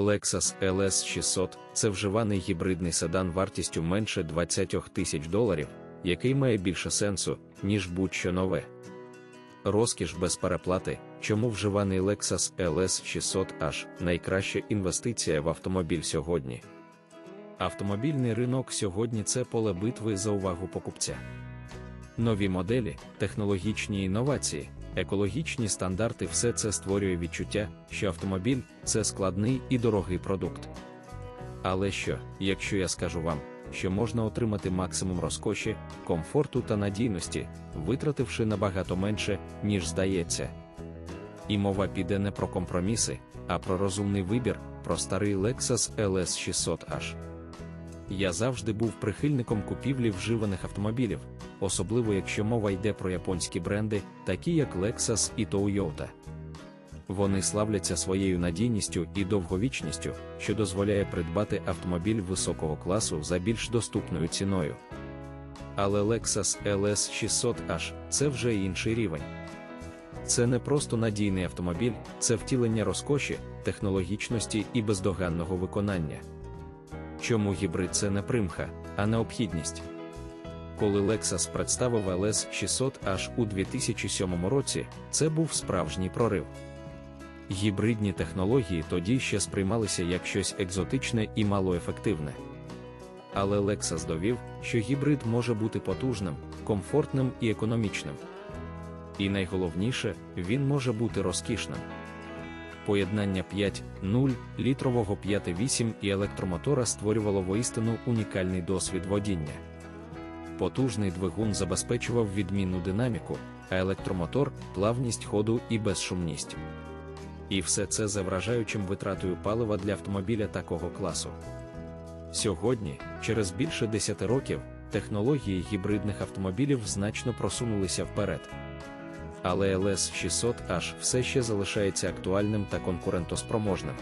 Lexus LS 600 це вживаний гібридний седан вартістю менше 20 тисяч доларів, який має більше сенсу, ніж будь-що нове. Розкіш без переплати, чому вживаний Lexus LS 600 h найкраща інвестиція в автомобіль сьогодні. Автомобільний ринок сьогодні це поле битви за увагу покупця. Нові моделі, технологічні інновації, екологічні стандарти все це створює відчуття, що автомобіль це складний і дорогий продукт. Але що, якщо я скажу вам, що можна отримати максимум розкоші, комфорту та надійності, витративши набагато менше, ніж здається. І мова піде не про компроміси, а про розумний вибір, про старий Lexus LS 600H. Я завжди був прихильником купівлі вживаних автомобілів, особливо якщо мова йде про японські бренди, такі як Lexus і Toyota. Вони славляться своєю надійністю і довговічністю, що дозволяє придбати автомобіль високого класу за більш доступною ціною. Але Lexus LS 600H це вже інший рівень. Це не просто надійний автомобіль, це втілення розкоші, технологічності і бездоганного виконання. Чому гібрид це не примха, а необхідність? Коли Lexus представив LS 600 h у 2007 році, це був справжній прорив. Гібридні технології тоді ще сприймалися як щось екзотичне і малоефективне. Але Lexus довів, що гібрид може бути потужним, комфортним і економічним. І найголовніше, він може бути розкішним. Поєднання 5.0 літрового 5.8 і електромотора створювало воістину унікальний досвід водіння. Потужний двигун забезпечував відмінну динаміку, а електромотор плавність ходу і безшумність. І все це за вражаючим витратою палива для автомобіля такого класу. Сьогодні, через більше 10 років, технології гібридних автомобілів значно просунулися вперед. Але LS 600H все ще залишається актуальним та конкурентоспроможним.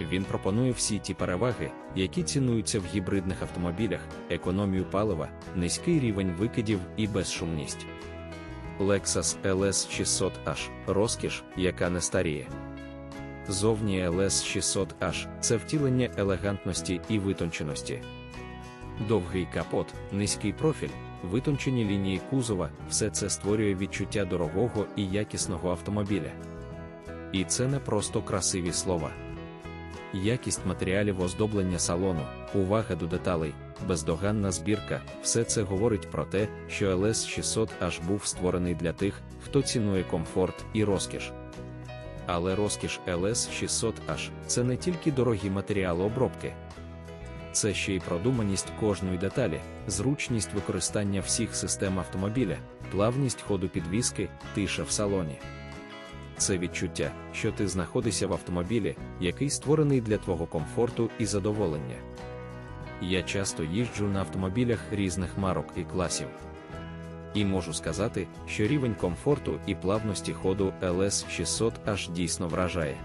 Він пропонує всі ті переваги, які цінуються в гібридних автомобілях, економію палива, низький рівень викидів і безшумність. Lexus LS 600H розкіш, яка не старіє. Зовні LS 600H це втілення елегантності і витонченості. Довгий капот, низький профіль, витончені лінії кузова, все це створює відчуття дорогого і якісного автомобіля. І це не просто красиві слова. Якість матеріалів оздоблення салону, увага до деталей, бездоганна збірка, все це говорить про те, що LS 600 аж був створений для тих, хто цінує комфорт і розкіш. Але розкіш LS 600 h це не тільки дорогі матеріали обробки, це ще й продуманість кожної деталі, зручність використання всіх систем автомобіля, плавність ходу підвіски, тиша в салоні. Це відчуття, що ти знаходишся в автомобілі, який створений для твого комфорту і задоволення. Я часто їжджу на автомобілях різних марок і класів. І можу сказати, що рівень комфорту і плавності ходу LS 600 аж дійсно вражає.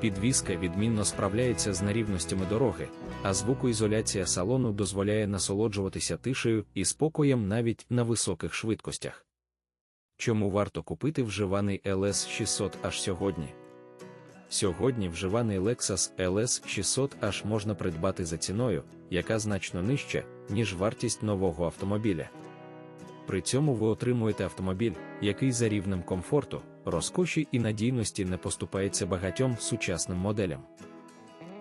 Підвізка відмінно справляється з нерівностями дороги, а звукоізоляція салону дозволяє насолоджуватися тишею і спокоєм навіть на високих швидкостях. Чому варто купити вживаний LS 600 аж сьогодні? Сьогодні вживаний Lexus LS 600 h можна придбати за ціною, яка значно нижча, ніж вартість нового автомобіля. При цьому ви отримуєте автомобіль, який за рівнем комфорту, розкоші і надійності не поступається багатьом сучасним моделям.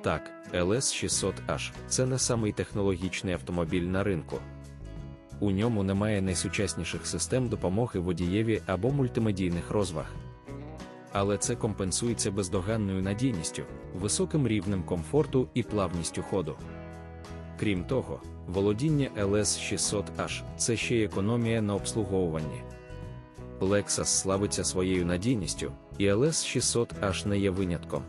Так, LS 600H це не самий технологічний автомобіль на ринку. У ньому немає найсучасніших систем допомоги водієві або мультимедійних розваг. Але це компенсується бездоганною надійністю, високим рівнем комфорту і плавністю ходу. Крім того, володіння LS 600H це ще й економія на обслуговуванні. Lexus славиться своєю надійністю, і LS 600H не є винятком.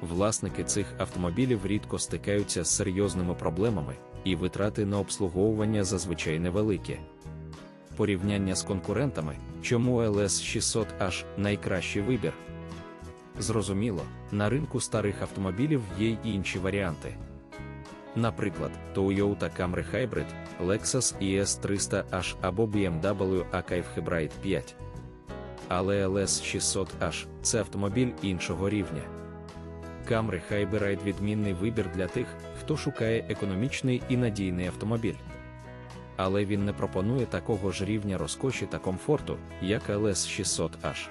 Власники цих автомобілів рідко стикаються з серйозними проблемами, і витрати на обслуговування зазвичай невеликі. Порівняння з конкурентами, чому LS 600H найкращий вибір. Зрозуміло, на ринку старих автомобілів є й інші варіанти. Наприклад, Toyota Camry Hybrid, Lexus ES300H або BMW A-Kive Hybrid 5. Але LS 600H це автомобіль іншого рівня. Camry Hybrid – відмінний вибір для тих, хто шукає економічний і надійний автомобіль. Але він не пропонує такого ж рівня розкоші та комфорту, як LS 600H.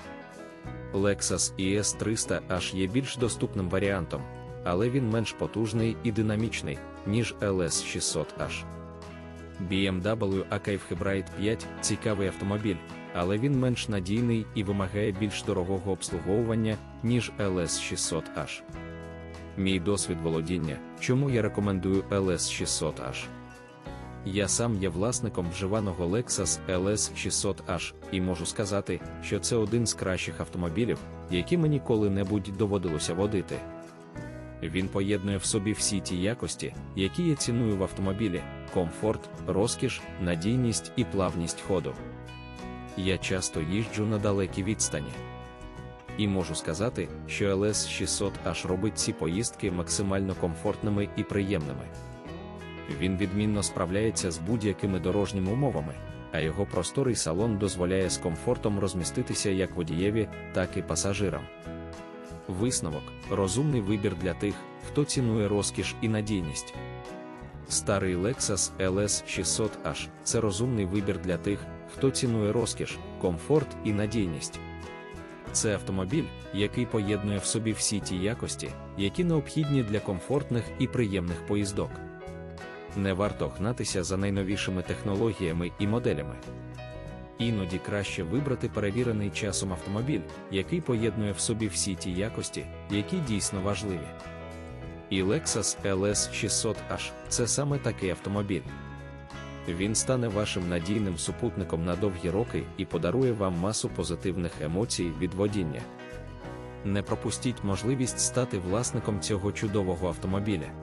Lexus ES 300H є більш доступним варіантом, але він менш потужний і динамічний, ніж LS 600H. BMW Archive Hybrid 5 цікавий автомобіль, але він менш надійний і вимагає більш дорогого обслуговування, ніж LS 600H. Мій досвід володіння, чому я рекомендую LS 600H. Я сам є власником вживаного Lexus LS 600H і можу сказати, що це один з кращих автомобілів, які мені коли-небудь доводилося водити. Він поєднує в собі всі ті якості, які я ціную в автомобілі: комфорт, розкіш, надійність і плавність ходу. Я часто їжджу на далекі відстані. І можу сказати, що LS 600 h робить ці поїздки максимально комфортними і приємними. Він відмінно справляється з будь-якими дорожніми умовами, а його просторий салон дозволяє з комфортом розміститися як водієві, так і пасажирам. Висновок розумний вибір для тих, хто цінує розкіш і надійність. Старий Lexus LS 600H це розумний вибір для тих, хто цінує розкіш, комфорт і надійність. Це автомобіль, який поєднує в собі всі ті якості, які необхідні для комфортних і приємних поїздок. Не варто гнатися за найновішими технологіями і моделями. Іноді краще вибрати перевірений часом автомобіль, який поєднує в собі всі ті якості, які дійсно важливі. І Lexus LS 600H це саме такий автомобіль. Він стане вашим надійним супутником на довгі роки і подарує вам масу позитивних емоцій від водіння. Не пропустіть можливість стати власником цього чудового автомобіля.